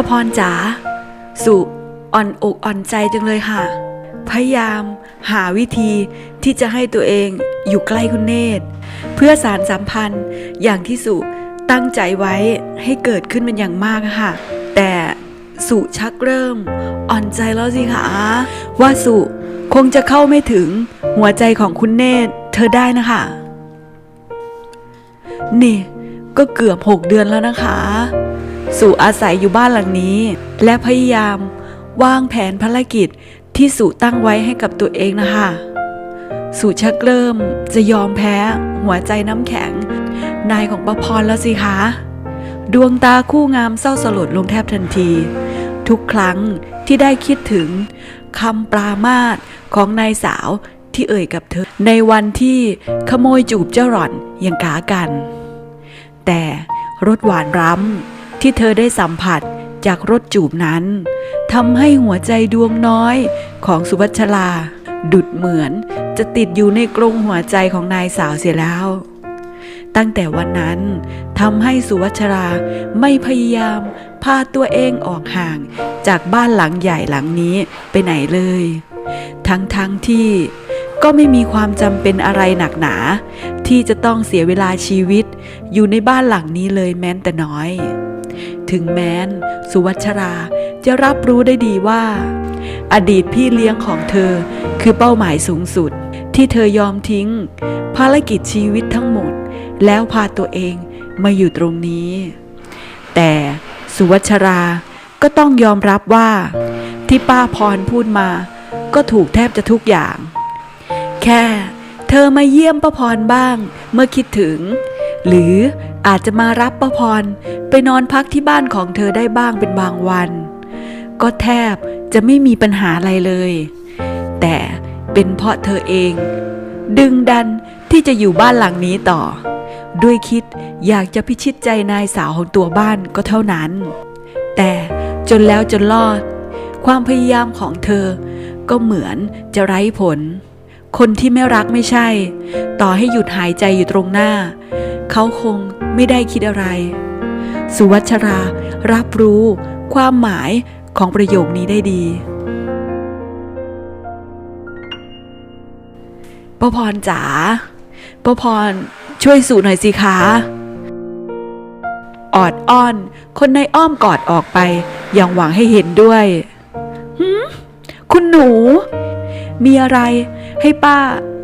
ป้าพรจ๋าสุอ่อนอกอ่อนใจจังเลยค่ะ พยายามหาวิธีที่จะให้ตัวเองอยู่ใกล้คุณเนตร เพื่อสารสัมพันธ์อย่างที่สุตั้งใจไว้ให้เกิดขึ้นเป็นอย่างมากค่ะ แต่สุชักเริ่ม อ่อนใจแล้วสิคะว่าสุคงจะเข้าไม่ถึงหัวใจของคุณเนตรเธอได้นะคะ นี่ก็เกือบหกเดือนแล้วนะคะ สุอาศัยอยู่บ้านหลังนี้ และพยายามวางแผนภารกิจที่สุตั้งไว้ให้กับตัวเองนะคะสุชักเริ่มจะยอมแพ้หัวใจน้ำแข็ง นายของประพรแล้วสิคะ ดวงตาคู่งามเศร้าสลดลงแทบทันที ทุกครั้งที่ได้คิดถึงคำปรามาสของนายสาวที่เอ่ยกับเธอ ในวันที่ขโมยจูบเจ้าหล่อนยังกากัน แต่รสหวานร้ำ ที่เธอได้สัมผัสจากรสจูบนั้นทำให้หัวใจดวงน้อยของสุวัชราดุดเหมือนจะติดอยู่ในกรงหัวใจของนายสาวเสียแล้ว ตั้งแต่วันนั้นทำให้สุวัชราไม่พยายามพาตัวเองออกห่างจากบ้านหลังใหญ่หลังนี้ไปไหนเลย ทั้งๆทที่ก็ไม่มีความจำเป็นอะไรหนักหนา ที่จะต้องเสียเวลาชีวิตอยู่ในบ้านหลังนี้เลยแม้แต่น้อย ถึงแม้น สุวัชราจะรับรู้ได้ดีว่า อดีตพี่เลี้ยงของเธอคือเป้าหมายสูงสุด ที่เธอยอมทิ้ง ภารกิจชีวิตทั้งหมด แล้วพาตัวเองมาอยู่ตรงนี้ แต่สุวัชราก็ต้องยอมรับว่า ที่ป้าพรพูดมา ก็ถูกแทบจะทุกอย่าง แค่เธอมาเยี่ยมป้าพรบ้างเมื่อคิดถึง หรือ อาจจะมารับป้าพรไปนอนพักที่บ้านของเธอได้บ้างเป็นบางวัน ก็แทบจะไม่มีปัญหาอะไรเลย แต่เป็นเพราะเธอเอง ดึงดันที่จะอยู่บ้านหลังนี้ต่อ ด้วยคิดอยากจะพิชิตใจนายสาวของตัวบ้านก็เท่านั้น แต่จนแล้วจนรอด ความพยายามของเธอก็เหมือนจะไร้ผล คนที่ไม่รักไม่ใช่ ต่อให้หยุดหายใจอยู่ตรงหน้า เขาคงไม่ได้คิดอะไร สุวัชรารับรู้ความหมายของประโยคนี้ได้ดีปพรจ๋าปพรช่วยสู่หน่อยสิคะออดอ้อน คนในอ้อมกอดออกไป อย่างหวังให้เห็นด้วยหืมคุณหนู มีอะไร ให้ป้า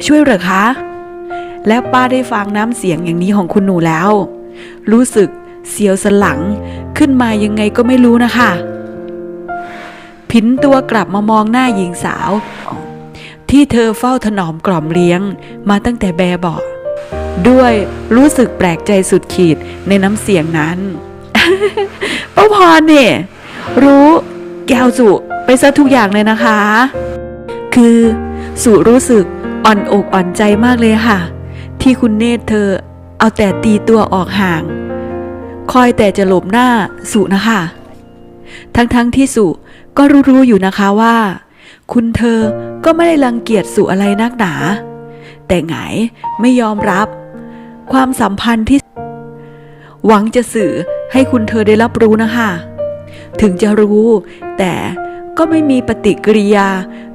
ช่วยเหรอคะ และป้าได้ฟังน้ำเสียงอย่างนี้ของคุณหนูแล้ว รู้สึกเสียวสลังขึ้นมายังไงก็ไม่รู้นะคะพินตัวกลับมามองหน้าหญิงสาว ที่เธอเฝ้าถนอมกล่อมเลี้ยงมาตั้งแต่แบบเบาะด้วยรู้สึกแปลกใจสุดขีดในน้ำเสียงนั้นป้าพรเนี่ยรู้แก้วสุไปซะทุกอย่างเลยนะคะ คือ สุรู้สึกอ่อนอกอ่อนใจมากเลยค่ะ ที่คุณเนตรเธอเอาแต่ตีตัวออกห่าง คอยแต่จะหลบหน้าสุนะคะ ทั้งๆทที่สุก็รู้ๆอยู่นะคะว่า คุณเธอก็ไม่ได้รังเกียจสุอะไรนักหนา แต่ไงไม่ยอมรับ ความสัมพันธ์ที่ หวังจะสื่อให้คุณเธอได้รับรู้นะคะ ถึงจะรู้ แต่ก็ไม่มีปฏิกิริยา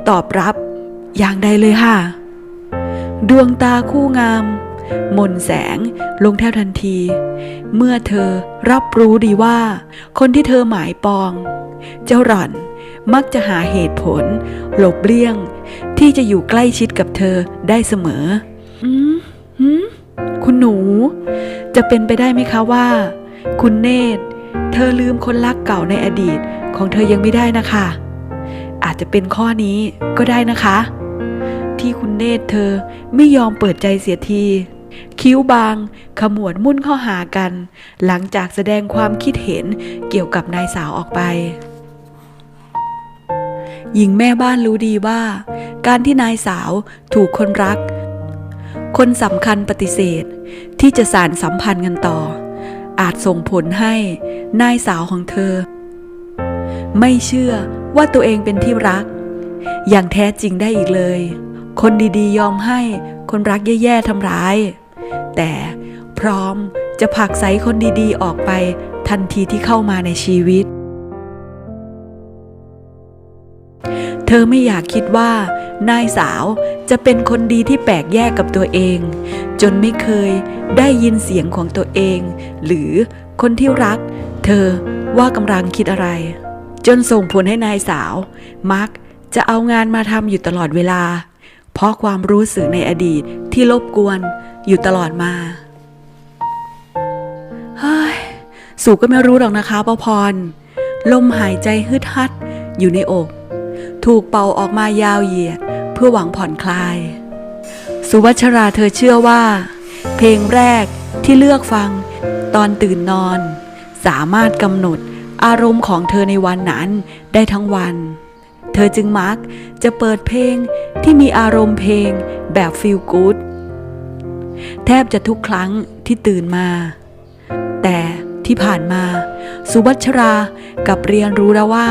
ตอบรับ อย่างใดเลยค่ะ ดวงตาคู่งาม มนแสงลงแทบทันที เมื่อเธอรับรู้ดีว่า คนที่เธอหมายปอง เจ้าหล่อนมักจะหาเหตุผล หลบเลี่ยง ที่จะอยู่ใกล้ชิดกับเธอได้เสมอ อืมหืมคุณหนู จะเป็นไปได้ไหมคะว่า คุณเนตร เธอลืมคนรักเก่าในอดีตของเธอยังไม่ได้นะคะ อาจจะเป็นข้อนี้ก็ได้นะคะ ที่คุณเนตรเธอไม่ยอมเปิดใจเสียที คิ้วบาง ขมวดมุ่นเข้าหากัน หลังจากแสดงความคิดเห็นเกี่ยวกับนายสาวออกไปหญิงแม่บ้านรู้ดีว่า การที่นายสาวถูกคนรัก คนสำคัญปฏิเสธ ที่จะสารสัมพันธ์กันต่อ อาจส่งผลให้นายสาวของเธอ ไม่เชื่อว่าตัวเองเป็นที่รัก อย่างแท้จริงได้อีกเลย คนดีๆ ยอมให้คนรักแย่ๆทำร้าย แต่พร้อมจะผลักไสคนดีๆ ออกไปทันทีที่เข้ามาในชีวิต เธอไม่อยากคิดว่านายสาวจะเป็นคนดีที่แปลกแยกกับตัวเอง จนไม่เคยได้ยินเสียงของตัวเอง หรือคนที่รัก เธอว่ากำลังคิดอะไร จนส่งผลให้นายสาว มักจะเอางานมาทำอยู่ตลอดเวลา เพราะความรู้สึกในอดีตที่รบกวนอยู่ตลอดมาเฮ้ยสู่ก็ไม่รู้หรอกนะคะป้าพร ลมหายใจฮึดฮัดอยู่ในอก ถูกเป่าออกมายาวเหยียดเพื่อหวังผ่อนคลาย สุวัชราเธอเชื่อว่า เพลงแรกที่เลือกฟังตอนตื่นนอน สามารถกำหนดอารมณ์ของเธอในวันนั้นได้ทั้งวัน เธอจึงมักจะเปิดเพลงที่มีอารมณ์เพลงแบบฟีลกู๊ดแทบจะทุกครั้งที่ตื่นมา แต่ที่ผ่านมา สุวัชรากับเรียนรู้แล้วว่า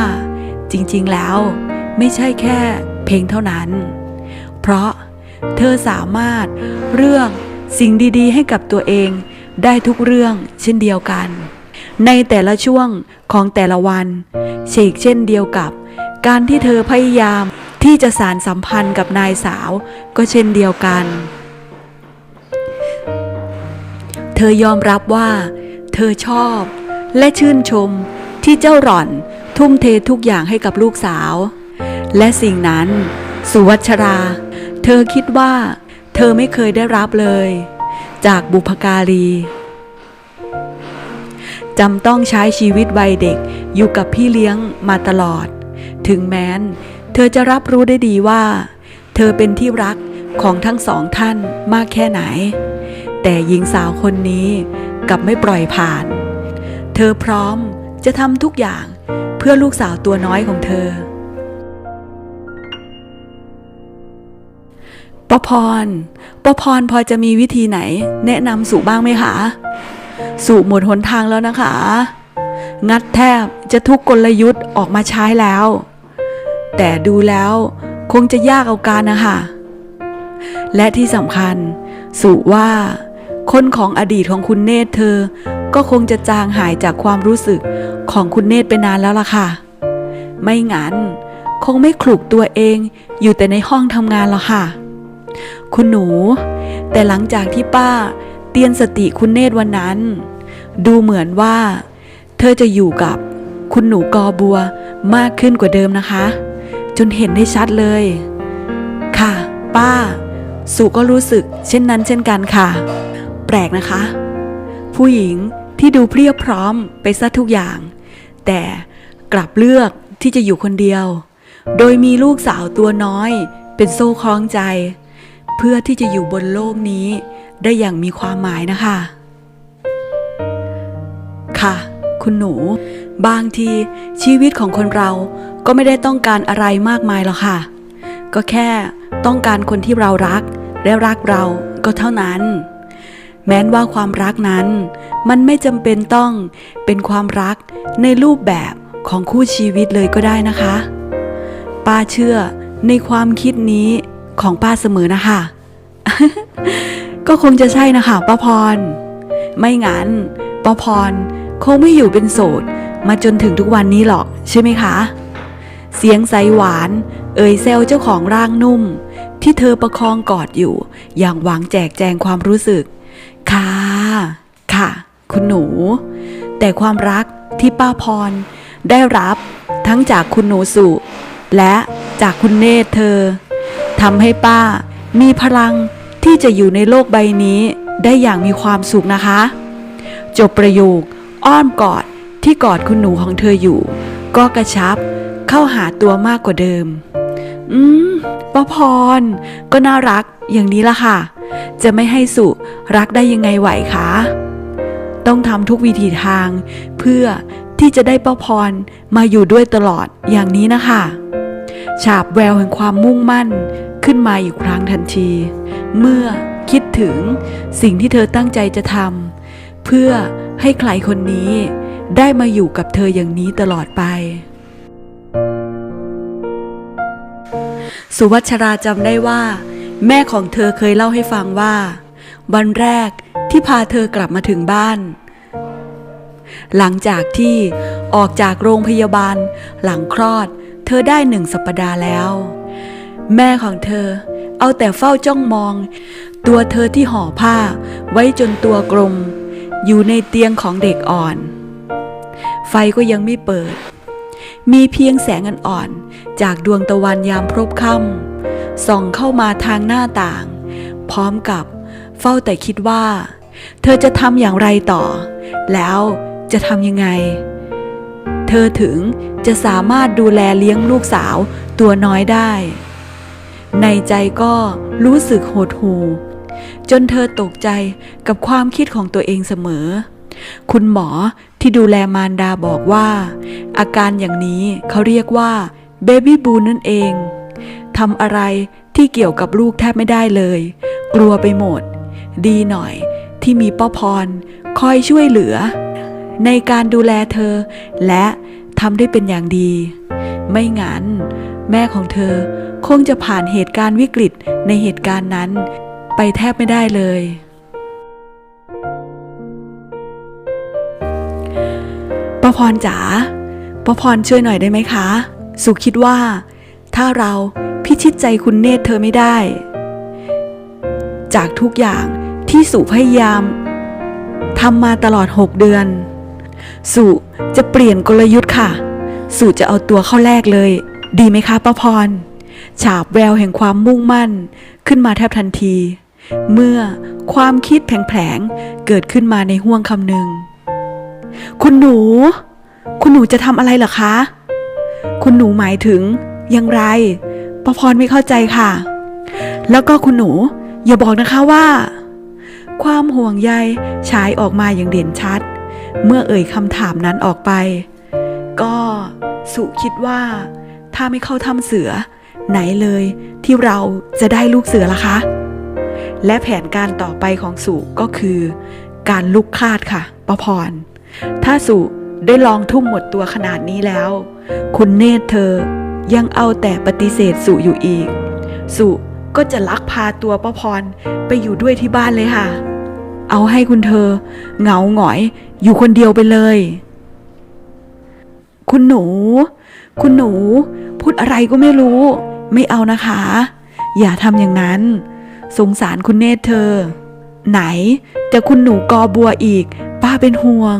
จริงๆแล้วไม่ใช่แค่เพลงเท่านั้น เพราะเธอสามารถเรื่องสิ่งดีๆ ให้กับตัวเองได้ทุกเรื่องเช่นเดียวกัน ในแต่ละช่วงของแต่ละวันเชกเช่นเดียวกับ การที่เธอพยายามที่จะสารสัมพันธ์กับนายสาวก็เช่นเดียวกัน เธอยอมรับว่า เธอชอบและชื่นชมที่เจ้าหล่อนทุ่มเททุกอย่างให้กับลูกสาว และสิ่งนั้น สุวัชรา เธอคิดว่า เธอไม่เคยได้รับเลย จากบุพการีจำต้องใช้ชีวิตวัยเด็กอยู่กับพี่เลี้ยงมาตลอด ถึงแม้น เธอจะรับรู้ได้ดีว่า เธอเป็นที่รักของทั้งสองท่านมากแค่ไหน แต่หญิงสาวคนนี้กลับไม่ปล่อยผ่าน เธอพร้อมจะทำทุกอย่างเพื่อลูกสาวตัวน้อยของเธอป้าพรป้าพรพอจะมีวิธีไหน แนะนำสู่บ้างไหมคะ สู่หมดหนทางแล้วนะคะ งัดแทบจะทุกกลยุทธ์ออกมาใช้แล้ว แต่ดูแล้วคงจะยากเอาการนะคะและที่สำคัญ สุว่า คนของอดีตของคุณเนตรเธอ ก็คงจะจางหายจากความรู้สึกของคุณเนตรไปนานแล้วล่ะค่ะ ไม่งั้น คงไม่ขลุกตัวเองอยู่แต่ในห้องทำงานหรอกค่ะ คุณหนู แต่หลังจากที่ป้าเตียนสติคุณเนตรวันนั้น ดูเหมือนว่า เธอจะอยู่กับคุณหนูกอบัวมากขึ้นกว่าเดิมนะคะ จนเห็นได้ชัดเลย ค่ะ ป้า สุก็รู้สึกเช่นนั้นเช่นกันค่ะ แปลกนะคะ ผู้หญิงที่ดูเพรียบพร้อมไปซะทุกอย่าง แต่กลับเลือกที่จะอยู่คนเดียว โดยมีลูกสาวตัวน้อย เป็นโซ่คล้องใจ เพื่อที่จะอยู่บนโลกนี้ ได้อย่างมีความหมายนะคะ ค่ะ คุณหนู บางทีชีวิตของคนเราก็ไม่ได้ต้องการอะไรมากมายหรอกค่ะ ก็แค่ต้องการคนที่เรารัก และรักเราก็เท่านั้น แม้นว่าความรักนั้น มันไม่จำเป็นต้องเป็นความรักในรูปแบบของคู่ชีวิตเลยก็ได้นะคะ ป้าเชื่อในความคิดนี้ของป้าเสมอนะคะ ก็คงจะใช่นะคะป้าพร ไม่งั้นป้าพรคงไม่อยู่เป็นโสด มาจนถึงทุกวันนี้หรอกใช่ไหมคะ เสียงใสหวาน เอ่ยเซลเจ้าของร่างนุ่ม ที่เธอประคองกอดอยู่ อย่างหวังแจกแจงความรู้สึก ค่ะ ค่ะ คุณหนู แต่ความรักที่ป้าพร ได้รับทั้งจากคุณหนูสุและจากคุณเนธเธอทำให้ป้ามีพลังที่จะอยู่ในโลกใบนี้ได้อย่างมีความสุขนะคะ จบประโยค อ้อมกอด ที่กอดคุณหนูของเธออยู่ ก็กระชับเข้าหาตัวมากกว่าเดิม อืมป้าพร ก็น่ารักอย่างนี้ละค่ะ จะไม่ให้สุรักได้ยังไงไหวคะ ต้องทำทุกวิธีทาง เพื่อที่จะได้ป้าพรมาอยู่ด้วยตลอดอย่างนี้นะคะ ฉาบแววแห่งความมุ่งมั่นขึ้นมาอีกครั้งทันที เมื่อคิดถึงสิ่งที่เธอตั้งใจจะทำเพื่อให้ใครคนนี้ ได้มาอยู่กับเธออย่างนี้ตลอดไป สุวัชราจำได้ว่า แม่ของเธอเคยเล่าให้ฟังว่า วันแรกที่พาเธอกลับมาถึงบ้าน หลังจากที่ออกจากโรงพยาบาลหลังคลอด เธอได้หนึ่งสัปดาห์แล้ว แม่ของเธอเอาแต่เฝ้าจ้องมอง ตัวเธอที่ห่อผ้าไว้จนตัวกลม อยู่ในเตียงของเด็กอ่อน ไฟก็ยังไม่เปิด มีเพียงแสงอ่อนๆจากดวงตะวันยามพรบค่ำส่องเข้ามาทางหน้าต่าง พร้อมกับเฝ้าแต่คิดว่า เธอจะทำอย่างไรต่อ แล้วจะทำยังไง เธอถึงจะสามารถดูแลเลี้ยงลูกสาวตัวน้อยได้ ในใจก็รู้สึกโหดหูจนเธอตกใจกับความคิดของตัวเองเสมอ คุณหมอที่ดูแลมารดาบอกว่า อาการอย่างนี้เขาเรียกว่าเบบี้บูนั่นเองทำอะไรที่เกี่ยวกับลูกแทบไม่ได้เลย กลัวไปหมด ดีหน่อยที่มีป้าพร คอยช่วยเหลือ ในการดูแลเธอ และทำได้เป็นอย่างดี ไม่งั้น แม่ของเธอคงจะผ่านเหตุการณ์วิกฤตในเหตุการณ์นั้น ไปแทบไม่ได้เลย ป้าพรจ๋าป้าพรช่วยหน่อยได้ไหมคะ สุคิดว่า ถ้าเราพิชิตใจคุณเนตรเธอไม่ได้ จากทุกอย่างที่สุพยายามทำมาตลอด 6 เดือน สุจะเปลี่ยนกลยุทธ์ค่ะ สุจะเอาตัวเข้าแรกเลย ดีไหมคะป้าพร ฉาบแววแห่งความมุ่งมั่น ขึ้นมาแทบทันที เมื่อความคิดแผลงๆเกิดขึ้นมาในห้วงคำหนึ่ง คุณหนู คุณหนูจะทำอะไรเหรอคะ คุณหนูหมายถึงอย่างไรประพรไม่เข้าใจค่ะ แล้วก็คุณหนู อย่าบอกนะคะว่า ความห่วงใยฉายออกมาอย่างเด่นชัด เมื่อเอ่ยคำถามนั้นออกไป ก็สุคิดว่า ถ้าไม่เข้าถ้ำเสือ ไหนเลยที่เราจะได้ลูกเสือล่ะคะ และแผนการต่อไปของสุก็คือ การลุกคาดค่ะประพร ถ้าสุได้ลองทุ่มหมดตัวขนาดนี้แล้ว คุณเนตรเธอยังเอาแต่ปฏิเสธสุอยู่อีก สุก็จะลักพาตัวป้าพรไปอยู่ด้วยที่บ้านเลยค่ะ เอาให้คุณเธอ เหงาหงอยอยู่คนเดียวไปเลย คุณหนู คุณหนู พูดอะไรก็ไม่รู้ ไม่เอานะคะ อย่าทำอย่างนั้น สงสารคุณเนตรเธอ ไหนจะคุณหนูกอบัวอีก ป้าเป็นห่วง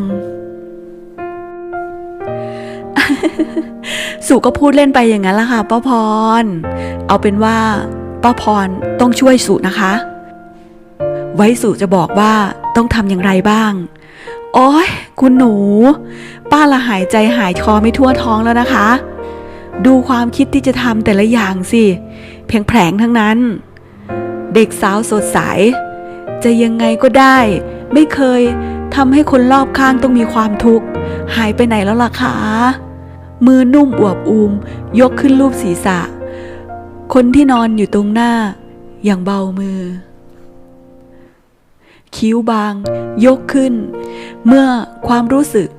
สุก็พูดเล่นไปอย่างนั้นละค่ะป้าพร เอาเป็นว่าป้าพรต้องช่วยสุนะคะ ไว้สุจะบอกว่าต้องทำอย่างไรบ้าง โอ้ยคุณหนู ป้าละหายใจหายคอไม่ทั่วท้องแล้วนะคะ ดูความคิดที่จะทำแต่ละอย่างสิเพียงแผลงทั้งนั้น เด็กสาวสดใส จะยังไงก็ได้ ไม่เคยทำให้คนรอบข้างต้องมีความทุกข์ หายไปไหนแล้วล่ะคะ มือนุ่มอวบอูมยกขึ้นรูปศีรษะ คนที่นอนอยู่ตรงหน้า อย่างเบามือ คิ้วบาง ยกขึ้น เมื่อความรู้สึก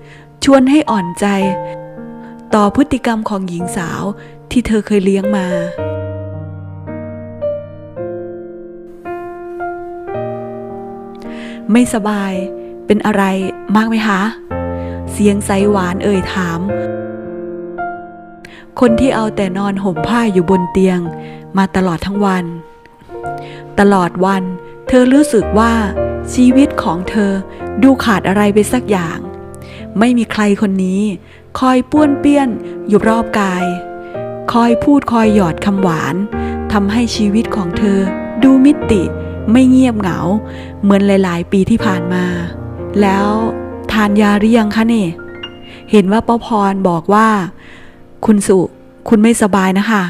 ชวนให้อ่อนใจ ต่อพฤติกรรมของหญิงสาวที่เธอเคยเลี้ยงมา ไม่สบาย เป็นอะไรมากไหมคะ เสียงใสหวานเอ่ยถาม คนที่เอาแต่นอนห่มผ้าอยู่บนเตียง มาตลอดทั้งวัน ตลอดวัน เธอรู้สึกว่าชีวิตของเธอดูขาดอะไรไปสักอย่าง ไม่มีใครคนนี้ คอยป้วนเปี้ยนอยู่รอบกาย คอยพูดคอยหยอดคำหวานทำให้ชีวิตของเธอดูมิติ ไม่เงียบเหงา เหมือนหลาย ๆ ปีที่ผ่านมา แล้วทานยาหรือยังคะนี่เห็นว่าป้าพรบอกว่า คุณสุคุณไม่สบายนะคะ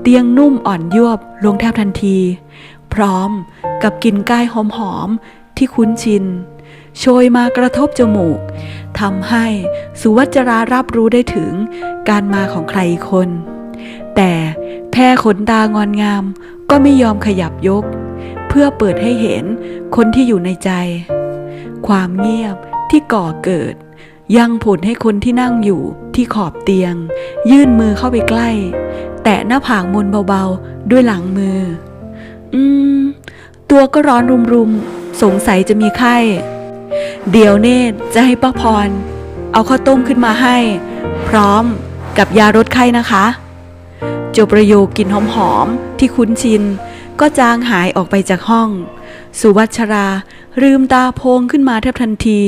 เตียงนุ่มอ่อนยวบลงแทบทันที พร้อมกับกลิ่นกายหอม ๆ ที่คุ้นชิน โชยมากระทบจมูกทำให้สุวัจรารับรู้ได้ถึงการมาของใครคน แต่แพรขนตางอนงาม ก็ไม่ยอมขยับยก เพื่อเปิดให้เห็นคนที่อยู่ในใจ ความเงียบที่ก่อเกิด ยังผลให้คนที่นั่งอยู่ที่ขอบเตียง ยื่นมือเข้าไปใกล้ แตะหน้าผากมนเบาๆ ด้วยหลังมือ อืม ตัวก็ร้อนรุมๆ สงสัยจะมีไข้ เดี๋ยวเนตจะให้ป้าพร เอาข้าวต้มขึ้นมาให้ พร้อมกับยารดไข้นะคะ จบประโยคกลิ่นหอมๆที่คุ้นชิน ก็จางหายออกไปจากห้อง สุวัชราลืมตาโพงขึ้นมาแทบทันที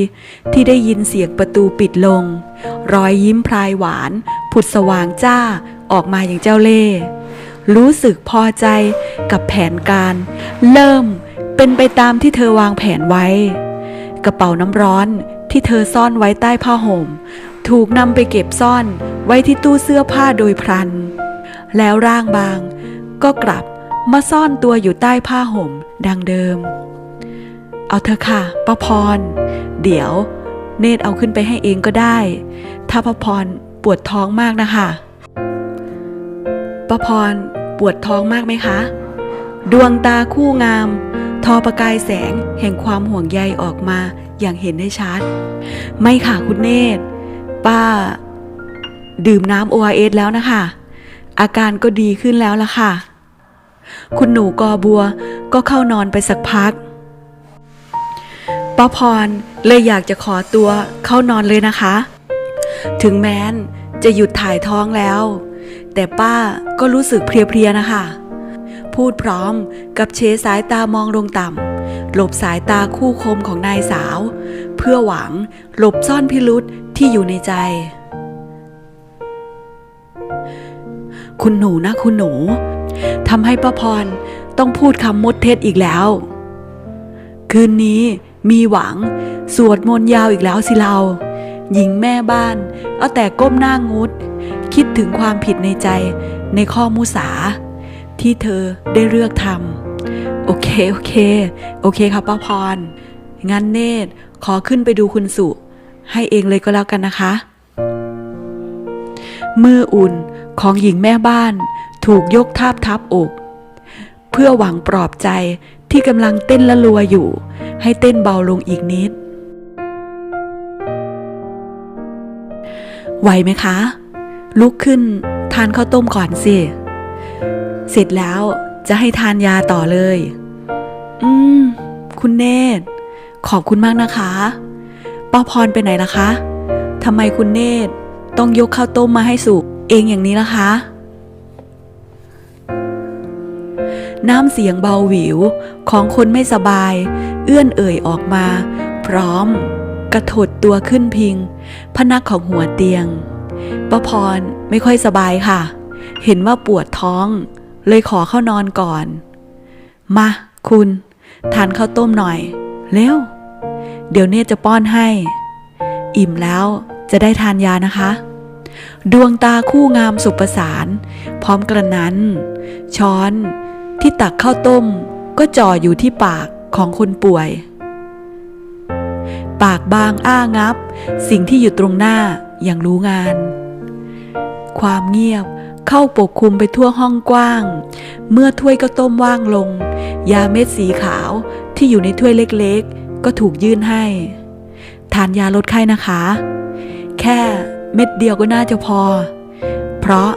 ที่ได้ยินเสียงประตูปิดลง รอยยิ้มพลายหวาน ผุดสว่างจ้าออกมาอย่างเจ้าเล่ห์รู้สึกพอใจกับแผนการ เริ่มเป็นไปตามที่เธอวางแผนไว้ กระเป๋าน้ำร้อนที่เธอซ่อนไว้ใต้ผ้าห่ม ถูกนำไปเก็บซ่อนไว้ที่ตู้เสื้อผ้าโดยพลัน แล้วร่างบาง ก็กลับมาซ่อนตัวอยู่ใต้ผ้าห่มดังเดิม เอาเถอะค่ะป้าพร เดี๋ยว เนตรเอาขึ้นไปให้เองก็ได้ ถ้าป้าพรปวดท้องมากนะคะป้าพรปวดท้องมากไหมคะ ดวงตาคู่งาม ทอประกายแสงแห่งความห่วงใยออกมาอย่างเห็นได้ชัด ไม่ค่ะคุณเนตร ป้า ดื่มน้ำ ORS แล้วนะคะ อาการก็ดีขึ้นแล้วล่ะค่ะ คุณหนูกอบัวก็เข้านอนไปสักพักป้าพรเลยอยากจะขอตัวเข้านอนเลยนะคะ ถึงแม้นจะหยุดถ่ายท้องแล้ว แต่ป้าก็รู้สึกเพลียๆนะคะ พูดพร้อมกับเชสายตามองลงต่ำหลบสายตาคู่คมของนายสาว เพื่อหวังหลบซ่อนพิรุษที่อยู่ในใจ คุณหนูนะคุณหนูทำให้ป้าพรต้องพูดคำมดเท็จอีกแล้ว คืนนี้มีหวัง สวดมนต์ยาวอีกแล้วสิเรา หญิงแม่บ้าน เอาแต่ก้มหน้างุด คิดถึงความผิดในใจในข้อมุสา ที่เธอได้เลือกทำโอเค โอเค โอเคครับป้าพร งั้นเนตรขอขึ้นไปดูคุณสุ ให้เองเลยก็แล้วกันนะคะ มืออุ่น ของหญิงแม่บ้านถูกยกทาบทับอก เพื่อหวังปลอบใจที่กำลังเต้นละลัวอยู่ ให้เต้นเบาลงอีกนิด ไหวไหมคะ ลุกขึ้นทานข้าวต้มก่อนสิ เสร็จแล้วจะให้ทานยาต่อเลย อืม คุณเนตร ขอบคุณมากนะคะป้าพรไปไหนล่ะคะทำไมคุณเนตรต้องยกข้าวต้มมาให้สุก เองอย่างนี้ล่ะคะ น้ำเสียงเบาหวิวของคนไม่สบาย เอื้อนเอ่ยออกมา พร้อม กระถดตัวขึ้นพิง พนักของหัวเตียงป้าพรไม่ค่อยสบายค่ะ เห็นว่าปวดท้อง เลยขอเข้านอนก่อน มา คุณ ทานข้าวต้มหน่อย เร็ว เดี๋ยวเนตรจะป้อนให้ อิ่มแล้วจะได้ทานยานะคะ ดวงตาคู่งามสุประสาน พร้อมกระนั้น ช้อนที่ตักข้าวต้มก็จ่ออยู่ที่ปากของคนป่วย ปากบางอ้างับ สิ่งที่อยู่ตรงหน้าอย่างรู้งาน ความเงียบเข้าปกคลุมไปทั่วห้องกว้าง เมื่อถ้วยข้าวต้มว่างลง ยาเม็ดสีขาวที่อยู่ในถ้วยเล็กๆ ก็ถูกยื่นให้ ทานยาลดไข้นะคะ แค่ เม็ดเดียวก็น่าจะพอ เพราะ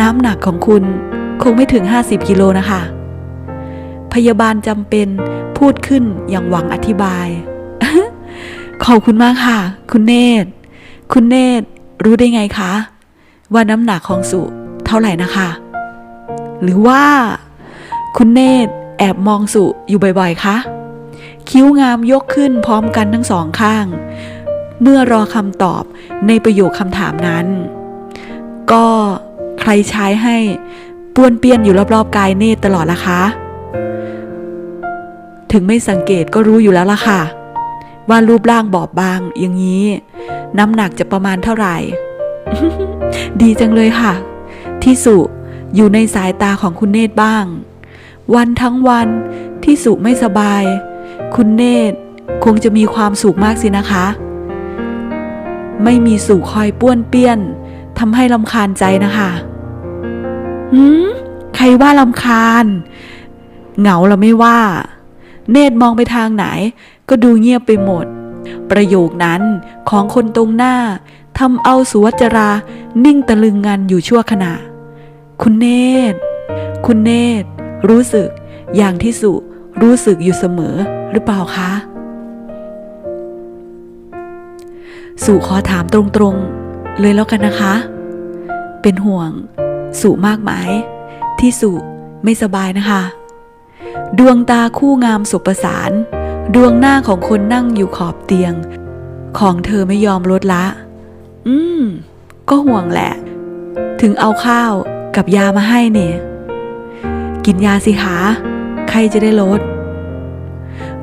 น้ำหนักของคุณคงไม่ถึง 50 กิโลนะคะ พยาบาลจำเป็นพูดขึ้นอย่างหวังอธิบาย ขอบคุณมากค่ะ คุณเนตร คุณเนตรรู้ได้ไงคะ ว่าน้ำหนักของสุเท่าไหร่นะคะ หรือว่า คุณเนตรแอบมองสุอยู่บ่อยๆคะ คิ้วงามยกขึ้นพร้อมกันทั้งสองข้าง เมื่อรอคำตอบในประโยคคำถามนั้น ก็ใครใช้ให้ป้วนเปี้ยนอยู่รอบๆกายเนตรตลอดล่ะคะ ถึงไม่สังเกตก็รู้อยู่แล้วล่ะค่ะ ว่ารูปร่างบอบบางอย่างนี้ น้ำหนักจะประมาณเท่าไหร่ ดีจังเลยค่ะ ที่สุอยู่ในสายตาของคุณเนตรบ้าง วันทั้งวันที่สุไม่สบาย คุณเนตรคงจะมีความสุขมากสินะคะ ไม่มีสุคอยป้วนเปี้ยนทำให้ลำคาญใจนะคะหืมใครว่าลำคาญ เหงาเราไม่ว่า เนตรมองไปทางไหน ก็ดูเงียบไปหมด ประโยคนั้นของคนตรงหน้าทำเอาสุวัจรา นิ่งตะลึงงันอยู่ชั่วขณะ คุณเนตร คุณเนตร รู้สึกอย่างที่สุรู้สึกอยู่เสมอหรือเปล่าคะ สุขอถามตรงๆ เลยแล้วกันนะคะ เป็นห่วงสุมากไหมาย ที่สุไม่สบายนะคะ ดวงตาคู่งามสบประสาน ดวงหน้าของคนนั่งอยู่ขอบเตียง ของเธอไม่ยอมลดละ อืม ก็ห่วงแหละ ถึงเอาข้าวกับยามาให้เนี่ย กินยาสิคะใครจะได้ลด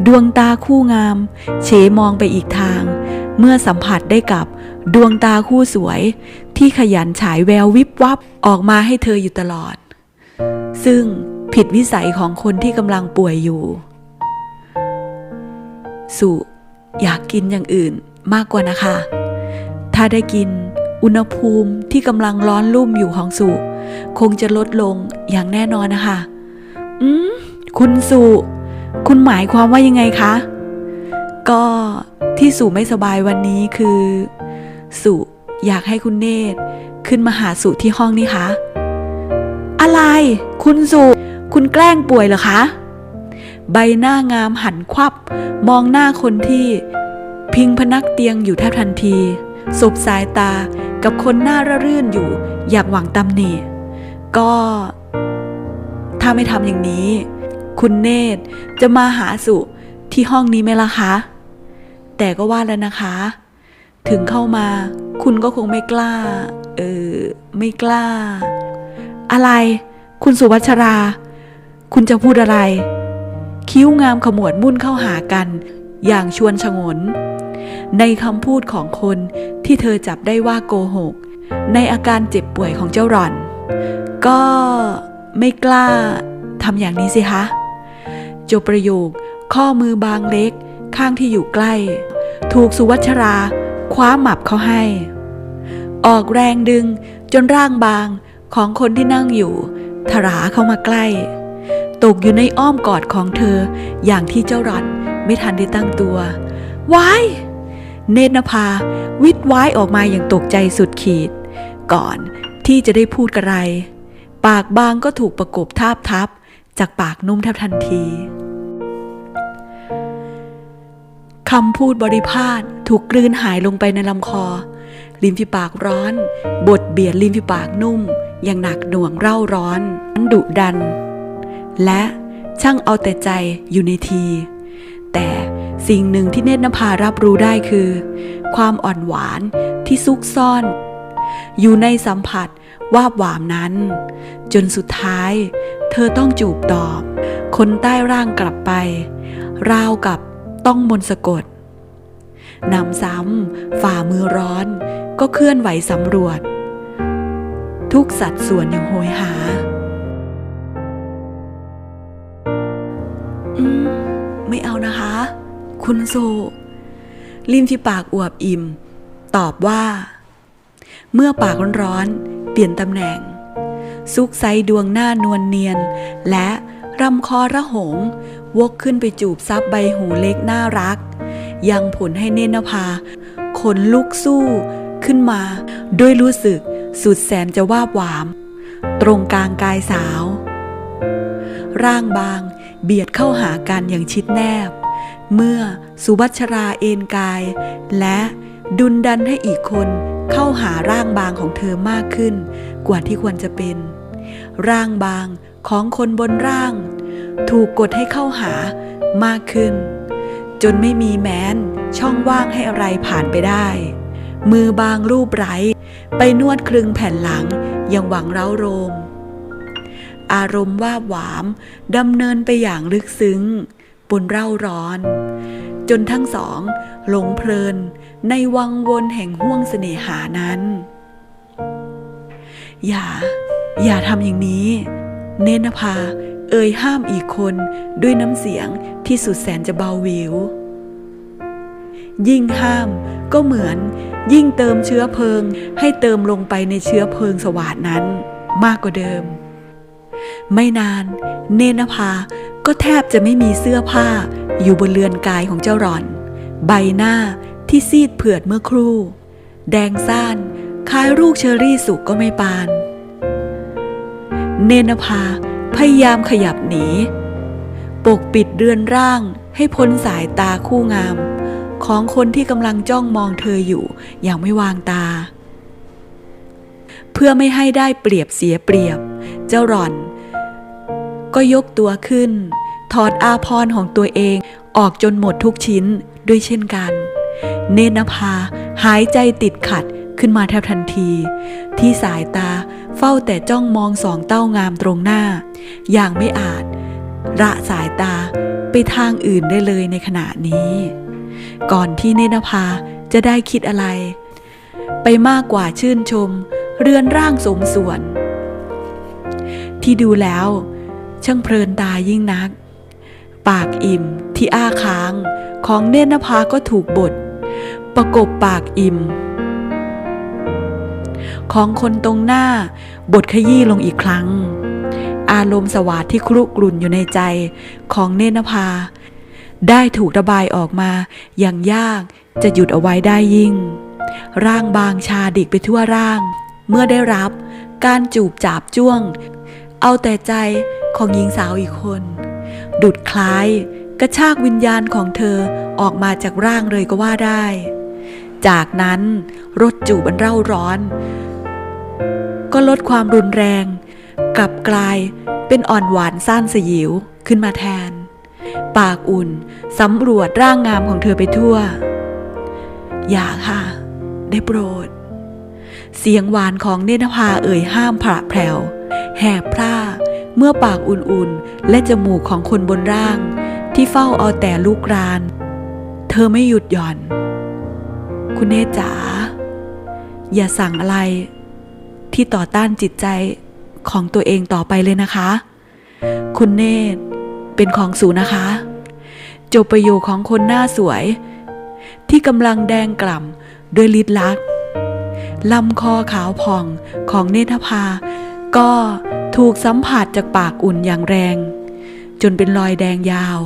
ดวงตาคู่งาม เฉมองไปอีกทาง เมื่อสัมผัสได้กับดวงตาคู่สวย ที่ขยันฉายแวววิบวับออกมาให้เธออยู่ตลอด ซึ่งผิดวิสัยของคนที่กำลังป่วยอยู่ สุอยากกินอย่างอื่นมากกว่านะคะ ถ้าได้กินอุณหภูมิที่กำลังร้อนรุ่มอยู่ของสุคงจะลดลงอย่างแน่นอนนะคะ อืม คุณสุ คุณหมายความว่ายังไงคะ ก็ที่สุไม่สบายวันนี้คือสุอยากให้คุณเนตรขึ้นมาหาสุที่ห้องนี่คะ อะไร คุณสุคุณแกล้งป่วยเหรอคะ ใบหน้างามหันควับ มองหน้าคนที่ พิงพนักเตียงอยู่แทบทันทีสบสายตากับคนหน้าระรื่นอยู่อยากหวังตำหนิก็ ถ้าไม่ทำอย่างนี้ คุณเนตรจะมาหาสุที่ห้องนี้ไหมล่ะคะ แต่ก็ว่าแล้วนะคะ ถึงเข้ามา คุณก็คงไม่กล้า เออ ไม่กล้า อะไร คุณสุวัชรา คุณจะพูดอะไร คิ้วงามขมวดมุ่นเข้าหากัน อย่างชวนชงน ในคำพูดของคนที่เธอจับได้ว่าโกหก ในอาการเจ็บป่วยของเจ้าหล่อน ก็ไม่กล้าทำอย่างนี้สิคะ จบประโยค ข้อมือบางเล็ก ข้างที่อยู่ใกล้ ถูกสุวัชราคว้าหมับเขาให้ ออกแรงดึงจนร่างบางของคนที่นั่งอยู่ถราเข้ามาใกล้ ตกอยู่ในอ้อมกอดของเธออย่างที่เจ้ารัดไม่ทันได้ตั้งตัวว้ายเนตรนภาวิดว้ายออกมาอย่างตกใจสุดขีด ก่อนที่จะได้พูดกระไร ปากบางก็ถูกประกบทาบทับ จากปากนุ่มแทบทันที คำพูดบริพาทถูกกลืนหายลงไปในลำคอ ริมฝีปากร้อนบดเบียดริมฝีปากนุ่ม อย่างหนักหน่วงเร่าร้อนดุดัน และช่างเอาแต่ใจอยู่ในที แต่สิ่งหนึ่งที่เนตรนภารับรู้ได้คือ ความอ่อนหวานที่ซุกซ่อน อยู่ในสัมผัสวาบหวามนั้น จนสุดท้าย เธอต้องจูบตอบ คนใต้ร่างกลับไป ราวกับ ต้องมนสะกดนำซ้ำฝ่ามือร้อนก็เคลื่อนไหวสำรวจ ทุกสัดส่วนอย่างโหยหา อืม ไม่เอานะคะ คุณโซริมที่ปากอวบอิ่ม ตอบว่า เมื่อปากร้อนๆเปลี่ยนตำแหน่ง ซุกไซดวงหน้านวลเนียน และ รำคอระหง วกขึ้นไปจูบซับใบหูเล็กน่ารัก ยังผลให้เนนภาขนลุกสู้ขึ้นมา ด้วยรู้สึกสุดแสนจะวาบหวาม ตรงกลางกายสาว ร่างบางเบียดเข้าหากันอย่างชิดแนบ เมื่อสุวัชราเอนกาย และดุนดันให้อีกคนเข้าหาร่างบางของเธอมากขึ้น กว่าที่ควรจะเป็น ร่างบาง ของคนบนร่าง ถูกกดให้เข้าหามากขึ้น จนไม่มีแม้นช่องว่างให้อะไรผ่านไปได้ มือบางรูปไร้ไปนวดคลึงแผ่นหลังย่างหวังเร้าโรม อารมณ์ว่าหวามดำเนินไปอย่างลึกซึ้งปนเร่าร้อน จนทั้งสองหลงเพลินในวังวนแห่งห้วงเสน่หานั้น อย่า อย่าทำอย่างนี้ เนนภา เอ่ยห้ามอีกคนด้วยน้ำเสียงที่สุดแสนจะเบาวิว ยิ่งห้ามก็เหมือน ยิ่งเติมเชื้อเพลิง ให้เติมลงไปในเชื้อเพลิงสวาดนั้น มากกว่าเดิม ไม่นาน เนนภาก็แทบจะไม่มีเสื้อผ้าอยู่บนเรือนกายของเจ้าหร่อน ใบหน้าที่ซีดเผือดเมื่อครู่ แดงซ่านคล้ายลูกเชอรี่สุกก็ไม่ปาน เนนภาพยายามขยับหนี ปกปิดเรือนร่างให้พ้นสายตาคู่งาม ของคนที่กำลังจ้องมองเธออยู่อย่างไม่วางตา เพื่อไม่ให้ได้เปรียบเสียเปรียบ เจ้าหล่อน ก็ยกตัวขึ้น ถอดอาพรของตัวเองออกจนหมดทุกชิ้นด้วยเช่นกัน เนนภาหายใจติดขัดขึ้นมาแทบทันที ที่สายตา เฝ้าแต่จ้องมองสองเต้างามตรงหน้า อย่างไม่อาจ ระสายตาไปทางอื่นได้เลยในขณะนี้ ก่อนที่เนนภาจะได้คิดอะไร ไปมากกว่าชื่นชม เรือนร่างสมส่วน ที่ดูแล้ว ช่างเพลินตายิ่งนัก ปากอิ่มที่อ้าค้างของเนนภาก็ถูกบดประกบปากอิ่ม ของคนตรงหน้า บทขยี้ลงอีกครั้ง อารมณ์สวาดที่ครุกรุ่นอยู่ในใจของเนนภา ได้ถูกระบายออกมาอย่างยากจะหยุดเอาไว้ได้ยิ่ง ร่างบางชาดิกไปทั่วร่าง เมื่อได้รับการจูบจับจ้วง เอาแต่ใจของหญิงสาวอีกคน ดุดคล้ายกระชากวิญญาณของเธอออกมาจากร่างเลยก็ว่าได้ จากนั้นรถจูบอันเร่าร้อน ก็ลดความรุนแรง กลับกลายเป็นอ่อนหวานซ่านสยิวขึ้นมาแทน ปากอุ่นสำรวจร่างงามของเธอไปทั่ว อย่าค่ะ ได้โปรด เสียงหวานของเนตรภาเอ่ยห้ามพระแพรวแหบพร่าเมื่อปากอุ่นๆ และจมูกของคนบนร่าง ที่เฝ้าเอาแต่ลูกราน เธอไม่หยุดหย่อน คุณเนจ๋าอย่าสั่งอะไร ที่ต่อต้านจิตใจของตัวเองต่อไปเลยนะคะ คุณเนตรเป็นของสูนะคะ จบประโยคของคนหน้าสวย ที่กำลังแดงกล่ำด้วยลิดลักลำคอขาวผ่องของเนธภา ก็ถูกสัมผัสจากปากอุ่นอย่างแรง จนเป็นรอยแดงยาว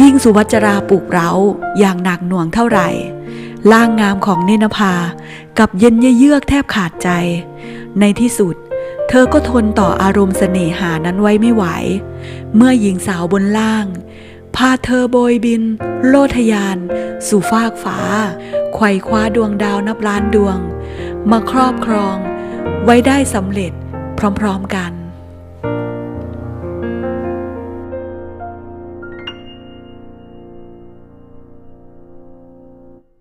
ยิ่งสุวัจราปลุกเร้าอย่างหนักหน่วงเท่าไหร่ ร่างงามของเนนภากับเย็นเยือกแทบขาดใจ ในที่สุด เธอก็ทนต่ออารมณ์เสน่หานั้นไว้ไม่ไหว เมื่อหญิงสาวบนล่าง พาเธอโบยบิน โลทยาน สู่ฟากฟ้าไขว่คว้าดวงดาวนับล้านดวง มาครอบครอง ไว้ได้สำเร็จพร้อมๆกัน